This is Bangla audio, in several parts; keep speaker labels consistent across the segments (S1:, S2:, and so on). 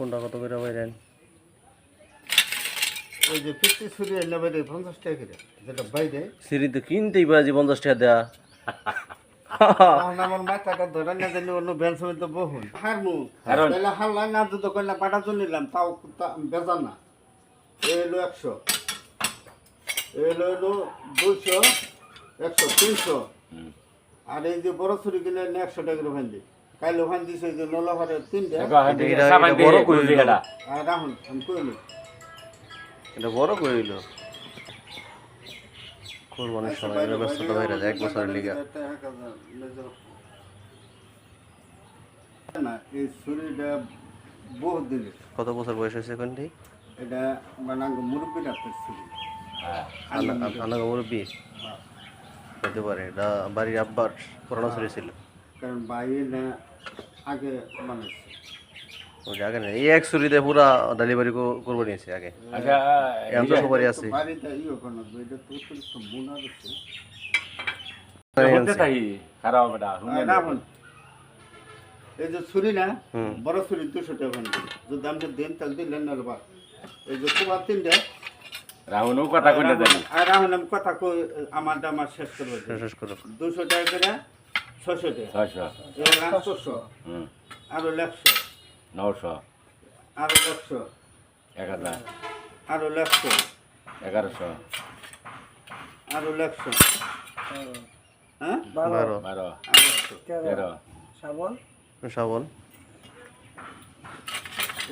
S1: কোনটা কত করে বাইরেন
S2: ওই যে ছুরি এনে বাইরে পঞ্চাশ টাকা করে যেটা বাইরে
S1: সিঁড়ি তো কিনতেই পারে পঞ্চাশ টাকা দেয়া।
S2: আমার মাথাটা ধরে না জানি অন্য হারমু। তাহলে হারলাই না কইলা পাটা নিলাম তাও তা- বেজার না। একশো। একশো তিনশো। আর এই যে বড় ছুরি কিনে একশো টাকা করে ভান্দি দিছে যে তিনটে
S1: বড় করে দিল।
S2: রাহুল আমি কইলি
S1: এটা বড় করে কোরবানির সময় এর হয়ে যায় এক বছরের লিগা
S2: না এই বহুত
S1: কত বছর বয়স হয়েছে
S2: এটা মানে মুরব্বী ডাক্তার ছুরি
S1: আনাগা মুরব্বী হতে পারে এটা বাড়ির আব্বার পুরানো ছুরি ছিল
S2: কারণ বাইরে না আগে বানাইছে।
S1: ওই আগে এই এক ছুরিতে পুরা ডেলিভারি করব নিয়েছে আগে।
S3: আচ্ছা
S1: এখন তো সবারই আছে।
S2: বাড়িটা ইয়ে কোনো এটা তো অতিরিক্ত বোনা দিচ্ছে
S3: হতে তাই খারাপ বেটা
S2: আর রাহুল এই যে ছুরি না
S1: হুম।
S2: বড় ছুরি দুশো টাকা ভান্ডি যদি আমি দেন তাহলে দিলেন না বা এই যে কুমার তিনটা।
S3: রাহুলও কথা কইতে জানি।
S2: আর রাহুল আমি কথা কই আমার দাম শেষ করব।
S1: শেষ করো।
S2: দুশো টাকা করে
S3: ছয়শো
S2: এবার আটশোশো
S3: হুম।
S2: আরও একশো।
S3: নশো
S2: আরও একশো।
S3: এক হাজার।
S2: আরও একশো।
S3: এগারোশো।
S2: আরও একশো। হ্যাঁ?
S1: বারো।
S3: বারো।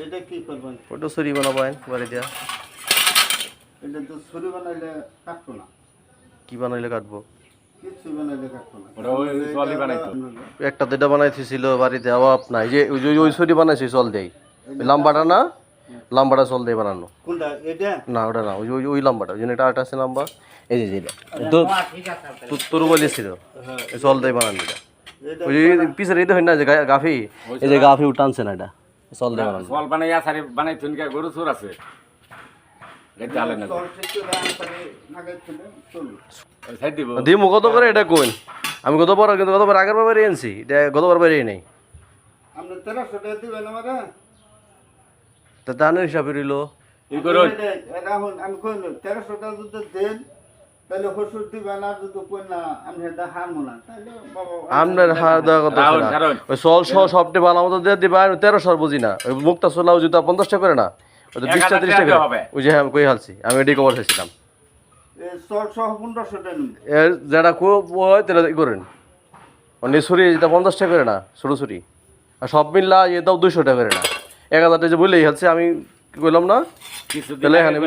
S2: এটা কি করবেন?
S1: ওটা ছুরি বানাবো বাড়ি দিয়া
S2: এটা তো ছুরি বানাইলে কাটতো না।
S1: কি বানাইলে কাটবো? একটা যেটা বানাইতেছিল বাড়িতে অভাব নাই। যে ওই যে ওই বানাইছি চল দেই। লাম্বাটা না? লাম্বাটা চল দেই বানানো।
S2: এটা
S1: না ওটা না। ওই ওই লাম্বাটা। ওই জন্য এটা আছে লাম্বা এই যে যেটা তোর বলেছিল চল দেই বানানো এটা। ওই যে পিছের এই দেখেন না যে গাফি? এই যে গাফি টানছে না এটা। চল দেই বানানো।
S3: বানাই গরু চোর আছে?
S1: দিমু কত করে এটা কোন আমি গতবার কিন্তু গতবার আগের বারে এনেছি এটা গতবার বাইরে নেই।
S2: আপনি তেরোশো টাকা দিবেন আমারে
S1: তা দানের হিসাবে রইল।
S3: ই করুন?
S2: রাহুল আমি কইল তেরোশো টাকা যদি দেন তাহলে হসুর দিবেন আর যদি কই না আমি এটা হারমো না তাহলে বাবা
S1: আপনার হার দেওয়া কথা
S3: রাহুল,
S1: না
S3: রাহুল।
S1: ওই সল সহ সবটি ভালো মতো দিয়ে দিবা আর তেরোশো বুঝি না। মুক্তা সোলাও জুতা পঞ্চাশ টাকা করে না বিশটা ওই যে হ্যাঁ আমি কই হালছি? আমি এটি কভার চাইছিলাম
S2: এই চল সহ পনেরোশো টাকা নিন।
S1: এর যেটা খুব হয় তাহলে ই করেন। অনেক ছুরি যেটা পঞ্চাশ টাকা করে না ছোটো ছুরি। আর সব মিললা এটাও দুইশো টাকা করে না। এক হাজার টাকা যে বললেই হালছে আমি কি করলাম না? তাহলে এখানে